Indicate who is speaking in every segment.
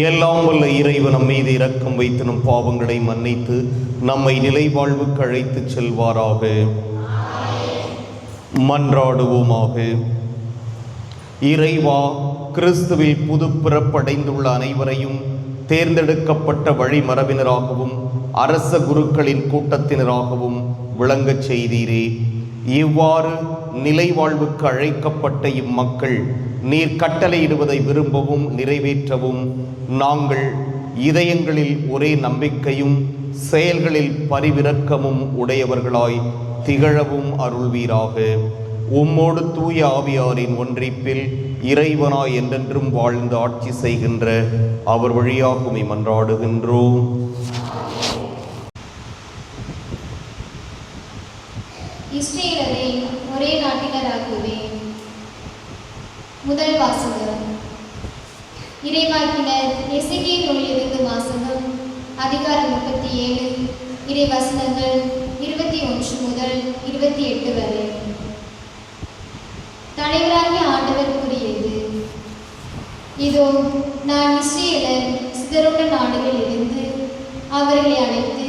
Speaker 1: எல்லாம் வல்ல இறைவன் நம் மீது இரக்கம் வைத்து நம் பாவங்களை மன்னித்து நம்மை நிலை வாழ்வுக்கு அழைத்துச் செல்வாராக. மன்றாடுவோமாக. இறைவா கிறிஸ்துவில் புது பிறப்படைந்துள்ள அனைவரையும் தேர்ந்தெடுக்கப்பட்ட வழிமரபினராகவும் அரச குருக்களின் கூட்டத்தினராகவும் விளங்கச் செய்தீரே. இவ்வாறு நிலை வாழ்வுக்கு அழைக்கப்பட்ட இம்மக்கள் நீர் கட்டளையிடுவதை விரும்பவும் நிறைவேற்றவும் நாங்கள் இதயங்களில் ஒரே நம்பிக்கையும் செயல்களில் பரிவிரக்கமும் உடையவர்களாய் திகழவும் அருள்வீராக. உம்மோடு தூய ஆவியாரின் ஒன்றிப்பில் இறைவனாய் என்றென்றும் வாழ்ந்து ஆட்சி செய்கின்ற அவர் வழியாகுமை மன்றாடுகின்றோம்.
Speaker 2: இஸ்ரேலரை ஒரே நாட்டினராக்குவேன் முதல் வாசகம். இறைவாக்கினர் எசேக்கிய நூலிலிருந்து வாசகம் அதிகாரம் முப்பத்தி ஏழு இறை வசனங்கள் இருபத்தி ஒன்று முதல் இருபத்தி எட்டு வரை. தலைவராகிய ஆண்டவர் கூறியது இதோ நான் இஸ்ரேலர் சிதறுண்ட நாடுகளில் இருந்து அவர்களை அழைத்து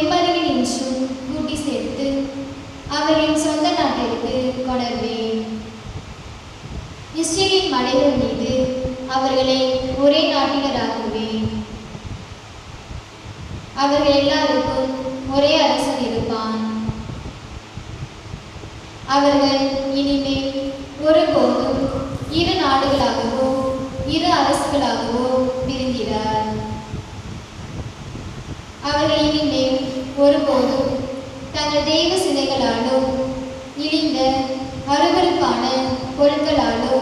Speaker 2: எம்மருகில் இன்றும் கூட்டி சேர்த்து அவர்களின் சொந்த நாட்டிற்கு கொணர்வேன் இஸ்ரேலின் மலைகள் மீது அவர்களை ஒரே நாட்டினராக்குவேன். அவர்கள் எல்லாருக்கும் ஒரே அரசன் இருப்பான். அவர்கள் இனிமேல் ஒருபோதும் இரு நாடுகளாகவோ இரு அரசுகளாகவோ பிரிந்திரார் அவர்கள் இனிமேல் ஒருபோதும் தங்கள் தெய்வ சிலைகளாலும் இழிந்த அருவருப்பான பொருட்களாலோ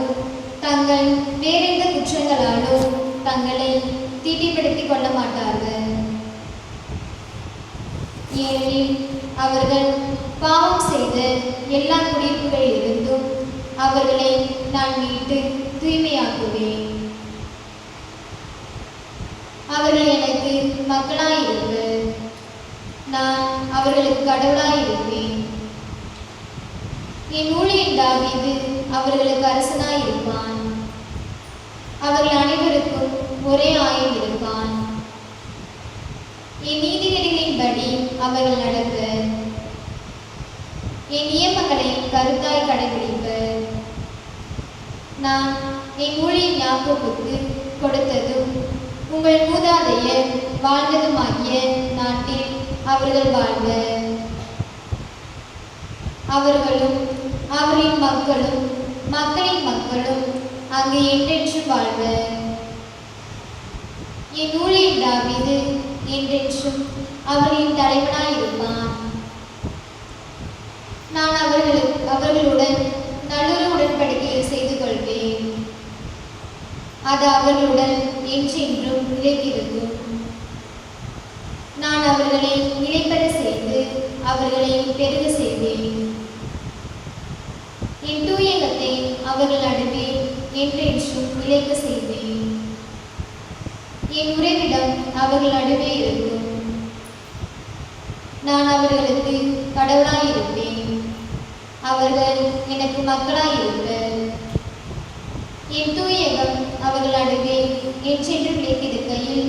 Speaker 2: தங்கள் வேறெந்த குற்றங்களாலோ தங்களை தீட்டிப்படுத்திக் கொள்ள மாட்டார்கள். ஏனெனில் அவர்கள் பாவம் செய்த எல்லா குடியிருப்புகளில் இருந்தும் அவர்களை நான் மீட்டு தூய்மையாக்குவேன். அவர்கள் எனக்கு மக்களாயிருப்பர் நான் அவர்களுக்கு கடவுளாயிருப்பேன். என் ஊழியன் தாவீது அவர்களுக்கு அரசனாயிருப்பான். அவர்கள் அனைவருக்கும் ஒரே ஆயம் இருப்பான். என் நீதிநெறிகளின்படி அவர்கள் நடப்பர் என் நியமங்களை கருத்தாய் கடைபிடிப்பர் நான் என் ஊழியன் யாக்கோப்புக்கு கொடுத்ததும் உங்கள் மூதாதையர் வாழ்ந்ததுமாகிய நாட்டில் அவர்கள் வாழ்வர் அவர்களும் அவரின் மக்களும் மக்களின் மக்களும் அங்கு என்றென்று வாழ்வர். என் ஊழியன் தாவீது என்றென்றும் அவரின் தலைவனாய் இருப்பான் நான் அவர்களுக்கு அவர்களுடன் நல்லுறவு உடன்படிக்கையை செய்து கொள்வேன். அது அவர்களுடன் என்றென்றும் நிலைத்திருக்கும் நான் அவர்களை நிலைப்பெற செய்து அவர்களை பெருக செய்வேன் என் தூயகத்தை அவர்கள் நடுவே என்றென்றும் நிலைக்க செய்வேன் என் உறவிடம் அவர்கள் நடுவே இருக்கும் நான் அவர்களுக்கு கடவுளாயிருப்பேன் அவர்கள் எனக்கு மக்களாயிருப்பர் என் தூயகம் அவர்கள் நடுவே என்றென்று நிலைத்திருக்கையில்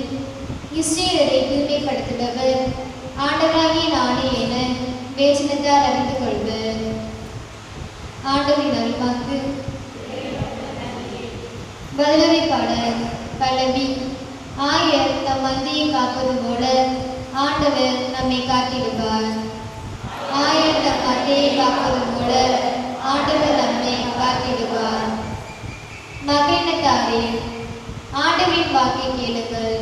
Speaker 2: இஸ்ரேலரை தூய்மைப்படுத்துபவர் ஆண்டவராகிய நானே என வேச்சினத்தால் அறிந்து கொள்வர். ஆண்டவரின் அருள்வாக்கு வல்லவை பாடல் பல்லவி ஆயர் தம் மந்தியை காப்பது போல ஆண்டவர் நம்மை காத்திடுவார் தம் மந்தையை காப்பது போல ஆண்டவர் நம்மை காத்திடுவார் மகிழ்ந்தாரே ஆண்டவின் வாக்கை கேளுங்கள்.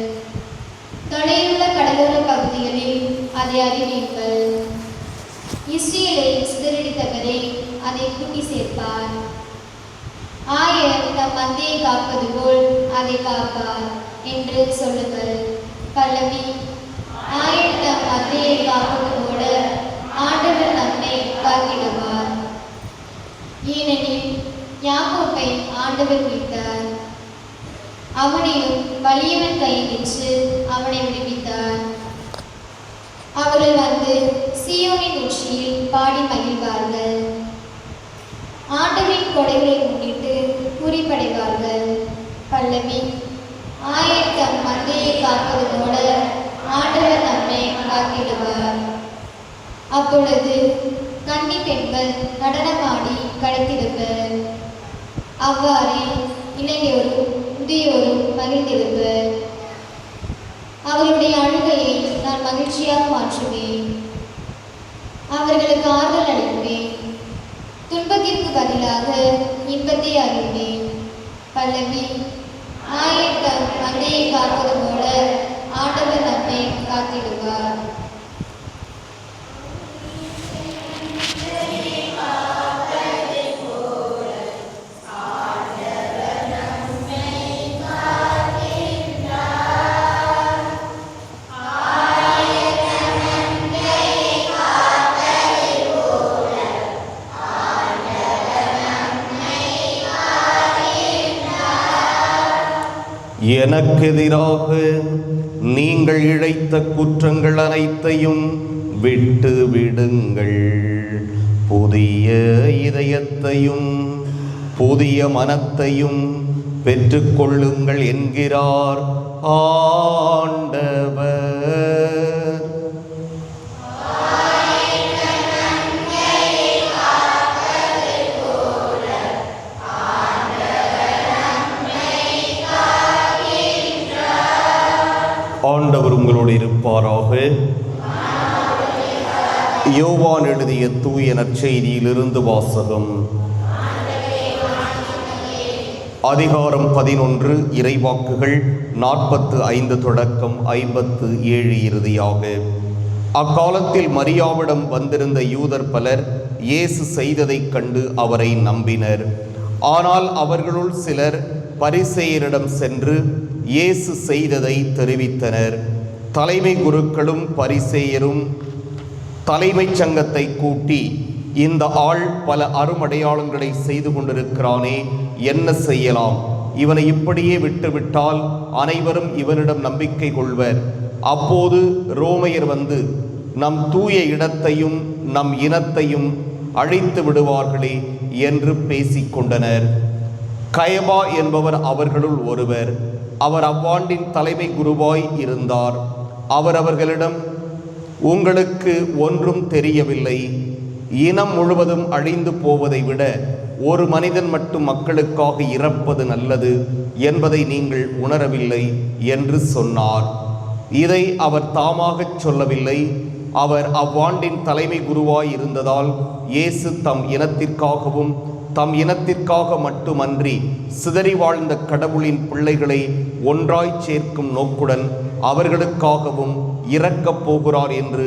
Speaker 2: தொலைவுள்ள கடலோர பகுதிகளில் அதை அறிவீர்கள். இஸ்ரேலை சிதறடித்தவரை அதை கூட்டி சேர்ப்பார். ஆயர் தம் மந்தையை காப்பது போல் அதை காப்பார் என்று சொல்லுங்கள். பல்லவி ஆயர் தம் மந்தையை காப்பது போல ஆண்டவர் நம்மை காத்திடுவார் ஏனெனில் யாக்கோப்பை ஆண்டவர் மீட்டார். அவனையும் வலியவன் கையில் நின்று அவனை விடுவித்தார். அவர்கள் வந்து சியோனின் உச்சியில் பாடி மகிழ்வார்கள். ஆண்டவரின் கொடைகளின் குறிப்படைவார்கள். பல்லவி ஆயத்தம் மந்தையை காப்பது போல ஆண்டவர் நம்மை காத்திடுவார் அப்பொழுது கன்னி பெண்கள் நடனமாடி கடைத்திருப்பர். அவ்வாறே இளைஞரும் முதியோரும் மகிழ்ந்திருப்பர். அவர்களுடைய அழுகையை நான் மகிழ்ச்சியாக மாற்றுவேன். அவர்களுக்கு ஆறுதல் அளிப்பேன் துன்பத்திற்கு பதிலாக இன்பத்தை அறிந்தேன். பல்லவி ஆயத்தம் அன்னையை காப்பது போல ஆண்டவர் நம்மை காத்திடுவார்.
Speaker 1: எனக்கெதிராக நீங்கள் இழைத்த குற்றங்கள் அனைத்தையும் விட்டு விடுங்கள். புதிய இதயத்தையும் புதிய மனத்தையும் பெற்றுக்கொள்ளுங்கள் என்கிறார் ஆண்டவர். ஆண்டவர் உங்களோடு இருப்பாராக. யோவான் எழுதிய தூய நற்செய்தியிலிருந்து வாசகம். அதிகாரம் பதினொன்று இறைவாக்குகள் நாற்பத்து ஐந்து தொடக்கம் ஐம்பத்து ஏழு இறுதியாக. அக்காலத்தில் மரியாவிடம் வந்திருந்த யூதர் பலர் இயேசு செய்ததைக் கண்டு அவரை நம்பினர். ஆனால் அவர்களுள் சிலர் பரிசெயரிடம் சென்று இயேசு செய்ததை தெரிவித்தனர். தலைமை குருக்களும் பரிசேயரும் தலைமைச் சங்கத்தை கூட்டி இந்த ஆள் பல அருமடையாளங்களை செய்து கொண்டிருக்கிறானே என்ன செய்யலாம்? இவனை இப்படியே விட்டுவிட்டால் அனைவரும் இவனிடம் நம்பிக்கை கொள்வர். அப்போது ரோமையர் வந்து நம் தூய இடத்தையும் நம் இனத்தையும் அழித்து விடுவார்களே என்று பேசிக்கொண்டனர். கயபா என்பவர் அவர்களுள் ஒருவர். அவர் அவ்வாண்டின் தலைமை குருவாய் இருந்தார். அவர் அவர்களிடம் உங்களுக்கு ஒன்றும் தெரியவில்லை. இனம் முழுவதும் அழிந்து போவதை விட ஒரு மனிதன் மட்டும் மக்களுக்காக இறப்பது நல்லது என்பதை நீங்கள் உணரவில்லை என்று சொன்னார். இதை அவர் தாமாகச் சொல்லவில்லை. அவர் அவ்வாண்டின் தலைமை குருவாய் இருந்ததால் இயேசு தம் இனத்திற்காகவும் தம் இனத்திற்காக மட்டுமன்றி சிதறி வாழ்ந்த கடவுளின் பிள்ளைகளை ஒன்றாய் சேர்க்கும் நோக்குடன் அவர்களுக்காகவும் இறக்கப் போகிறார் என்று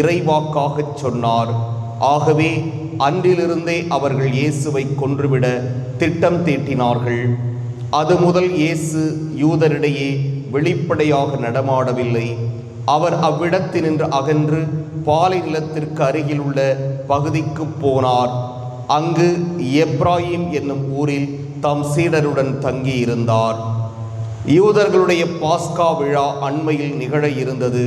Speaker 1: இறைவாக்காகச் சொன்னார். ஆகவே அன்றிலிருந்தே அவர்கள் இயேசுவை கொன்றுவிட திட்டம் தீட்டினார்கள். அது முதல் இயேசு யூதரிடையே வெளிப்படையாக நடமாடவில்லை. அவர் அவ்விடத்தினின்று அகன்று பாலை நிலத்திற்கு அருகில் உள்ள பகுதிக்கு போனார். அங்கு எப்ராஹிம் என்னும் ஊரில் தம் சீடருடன் தங்கியிருந்தார். யூதர்களுடைய பாஸ்கா விழா அண்மையில் நிகழ இருந்தது.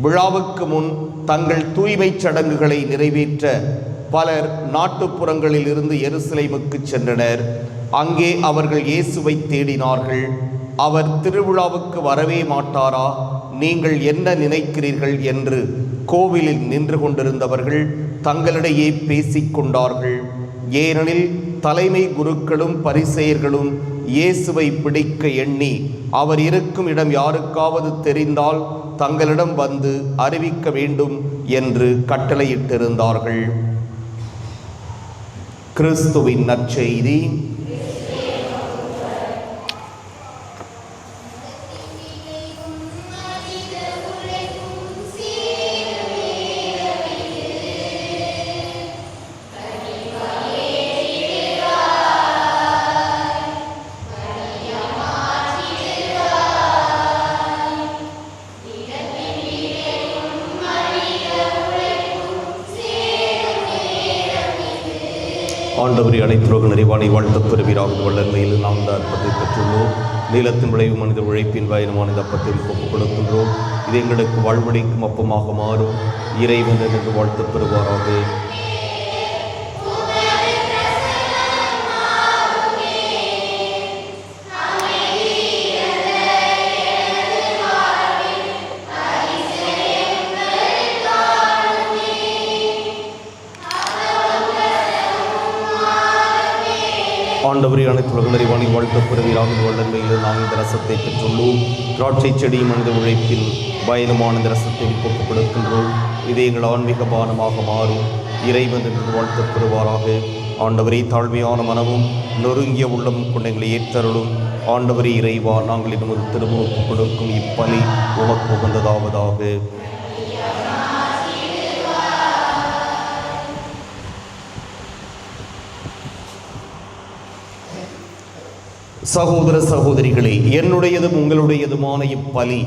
Speaker 1: விழாவுக்கு முன் தங்கள் தூய்மைச் சடங்குகளை நிறைவேற்ற பலர் நாட்டுப்புறங்களில் இருந்து எருசலேமுக்கு சென்றனர். அங்கே அவர்கள் இயேசுவை தேடினார்கள். அவர் திருவிழாவுக்கு வரவே மாட்டாரா? நீங்கள் என்ன நினைக்கிறீர்கள் என்று கோவிலில் நின்று கொண்டிருந்தவர்கள் தங்களிடையே பேசிக் கொண்டார்கள் ஏனெனில் தலைமை குருக்களும் பரிசெயர்களும் இயேசுவை பிடிக்க எண்ணி அவர் இருக்கும் இடம் யாருக்காவது தெரிந்தால் தங்களிடம் வந்து அறிவிக்க வேண்டும் என்று கட்டளையிட்டிருந்தார்கள். கிறிஸ்துவின் நற்செய்தி. இறைவானை நிறைவானை வாழ்த்தப் வல்லமையில் நாம் இந்த அற்பத்தை பெற்றுள்ளோம். நீளத்தின் விளைவு மனித உழைப்பின் பயணமான இந்த அப்பத்தில் ஒப்புக் கொடுக்கின்றோம் இது எங்களுக்கு வாழ்வழிக்கும் அப்பமாக மாறும். இறைவன் என்று வாழ்த்து பெறுவாராக. ஆண்டவரை அனைத்து உலகளறிவாணி வாழ்க்கை பெறுவீராக வல்லன்மையில் நாம் இந்த ரசத்தை பெற்றுள்ளோம். திராட்சை செடி மனித உழைப்பில் பயணமான இந்த ரசத்தை ஒப்புக் கொடுக்கின்றோம் இது எங்கள் ஆன்மீக பானமாக மாறும். இறைவன் என்று வாழ்த்தப் பெறுவாராக. ஆண்டவரை தாழ்மையான மனமும் நொறுங்கிய உள்ளம் கொண்ட ஏற்றருளும். ஆண்டவரை இறைவா நாங்கள் இன்னும் ஒரு திரும்ப ஒப்புக் கொடுக்கும் இப்பலி உமக்கு உகந்ததாவதாக. சகோதர சகோதரிகளே என்னுடையதும் உங்களுடையதுமான இப்பலி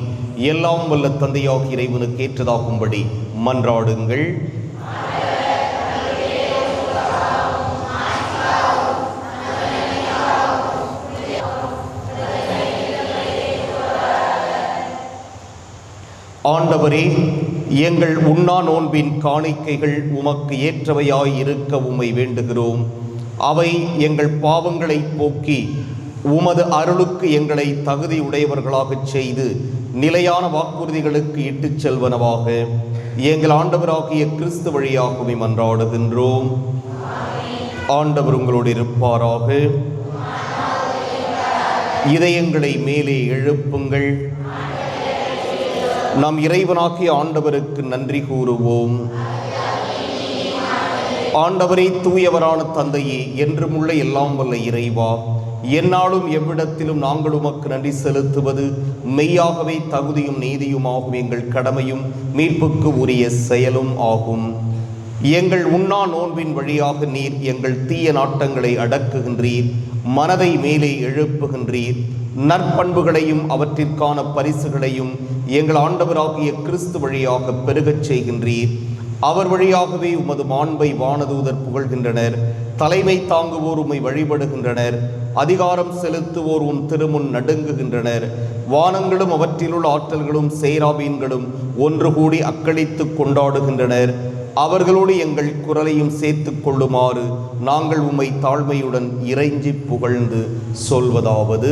Speaker 1: எல்லாம் வல்ல தந்தையாக இறைவனுக்கு ஏற்றதாகும்படி மன்றாடுங்கள். ஆண்டவரே எங்கள் உண்ணா நோன்பின் காணிக்கைகள் உமக்கு ஏற்றவையாய் இருக்க உம்மை வேண்டுகிறோம். அவை எங்கள் பாவங்களை போக்கி உமது அருளுக்கு எங்களை தகுதியுடையவர்களாகச் செய்து நிலையான வாக்குறுதிகளுக்கு இட்டுச் செல்வனவாக. எங்கள் ஆண்டவராகிய கிறிஸ்து வழியாகவே மன்றாடுகின்றோம். ஆண்டவர் உங்களோடு இருப்பாராக. இதயங்களை மேலே எழுப்புங்கள். நாம் இறைவனாகிய ஆண்டவருக்கு நன்றி கூறுவோம். ஆண்டவரை தூயவரான தந்தையே என்றும் உள்ள எல்லாம் வல்ல இறைவா. என்னாலும் எவ்விடத்திலும் நாங்கள் உமக்கு நன்றி செலுத்துவது. மெய்யாகவே தகுதியும் நீதியுமாகும் எங்கள் கடமையும். மீட்புக்கு உரிய செயலும் ஆகும். எங்கள் உண்ணா நோன்பின் வழியாக நீர் எங்கள் தீய நாட்டங்களை அடக்குகின்றீர். மனதை மேலே எழுப்புகின்றீர். நற்பண்புகளையும் அவற்றிற்கான பரிசுகளையும் எங்கள் ஆண்டவராகிய கிறிஸ்து வழியாக பெருகச் செய்கின்றீர். அவர் வழியாகவே உமது மாண்பை வானதூதர் புகழ்கின்றனர். தலைமை தாங்குவோர் உம்மை வழிபடுகின்றனர். அதிகாரம் செலுத்துவோர் உன் திருமுன் நடுங்குகின்றனர். வானங்களும் அவற்றிலுள்ள ஆற்றல்களும் சேராபீன்களும் ஒன்று கூடி அக்களித்து கொண்டாடுகின்றனர். அவர்களோடு எங்கள் குரலையும் சேர்த்து கொள்ளுமாறு நாங்கள் உம்மை தாழ்மையுடன் இறைஞ்சி புகழ்ந்து சொல்வதாவது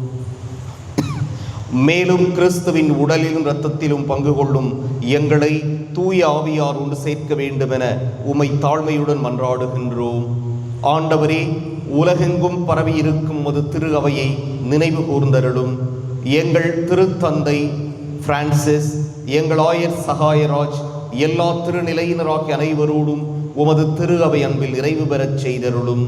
Speaker 1: மேலும் கிறிஸ்துவின் உடலிலும் இரத்தத்திலும் பங்கு கொள்ளும் எங்களை தூய ஆவியார் ஒன்று சேர்க்க வேண்டுமென உமை தாழ்மையுடன் மன்றாடுகின்றோம். ஆண்டவரே உலகெங்கும் பரவி இருக்கும் ஒரு திரு அவையை நினைவு கூர்ந்தருளும். எங்கள் திருத்தந்தை பிரான்சிஸ் எங்கள் ஆயர் சகாயராஜ் எல்லா திருநிலையினராகிய அனைவரோடும் உமது திரு அவை அன்பில் நிறைவு பெறச் செய்தருளும்.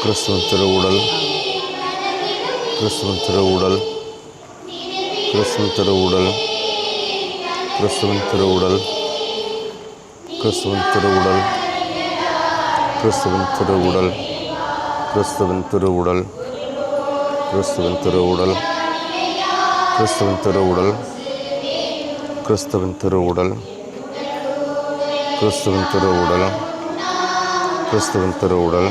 Speaker 1: கிறிஸ்துவன் திருவுடல் கிறிஸ்துவன் திருவுடல் கிறிஸ்துவன் திருவுடல் கிறிஸ்துவன் திருவுடல் கிறிஸ்துவன் திருவுடல் கிறிஸ்துவன் திருவுடல் கிறிஸ்துவன் திருவுடல் கிறிஸ்துவன் திருவுடல் கிறிஸ்துவன் திருவுடல் கிறிஸ்துவன் திருவுடல் கிறிஸ்துவன் திருவுடல் கிறிஸ்துவன் திருவுடல்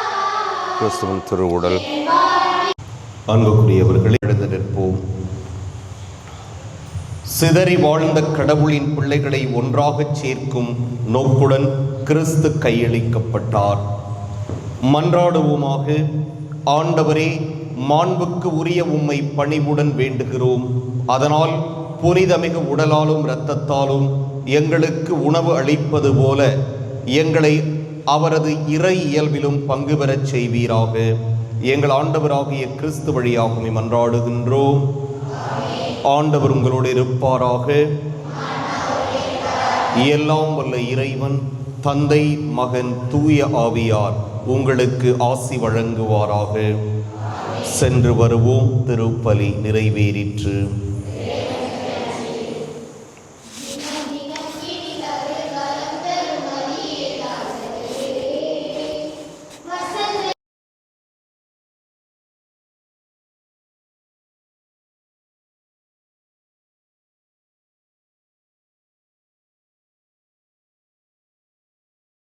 Speaker 1: கிறிஸ்துவன் திருவுடல்.
Speaker 3: அன்புக்குரியவர்களை எழுந்து நிற்போம். சிதறி வாழ்ந்த கடவுளின் பிள்ளைகளை ஒன்றாகச் சேர்க்கும் நோக்குடன் கிறிஸ்து கையளிக்கப்பட்டார். மன்றாடுவோமாக ஆண்டவரே மாண்புக்கு உரிய உம்மை பணிவுடன் வேண்டுகிறோம். அதனால் புனிதமிகு உடலாலும் இரத்தத்தாலும் எங்களுக்கு உணவு அளிப்பது போல எங்களை அவரது இறை இயல்பிலும் பங்கு பெறச் செய்வீராக. எங்கள் ஆண்டவராகிய கிறிஸ்து வழியாகவே மன்றாடுகின்றோம் ஆண்டவர் உங்களோடு இருப்பாராக. எல்லாம் வல்ல இறைவன் தந்தை மகன் தூய ஆவியார் உங்களுக்கு ஆசி வழங்குவாராக. சென்று வருவோம் திருப்பலி நிறைவேறிற்று.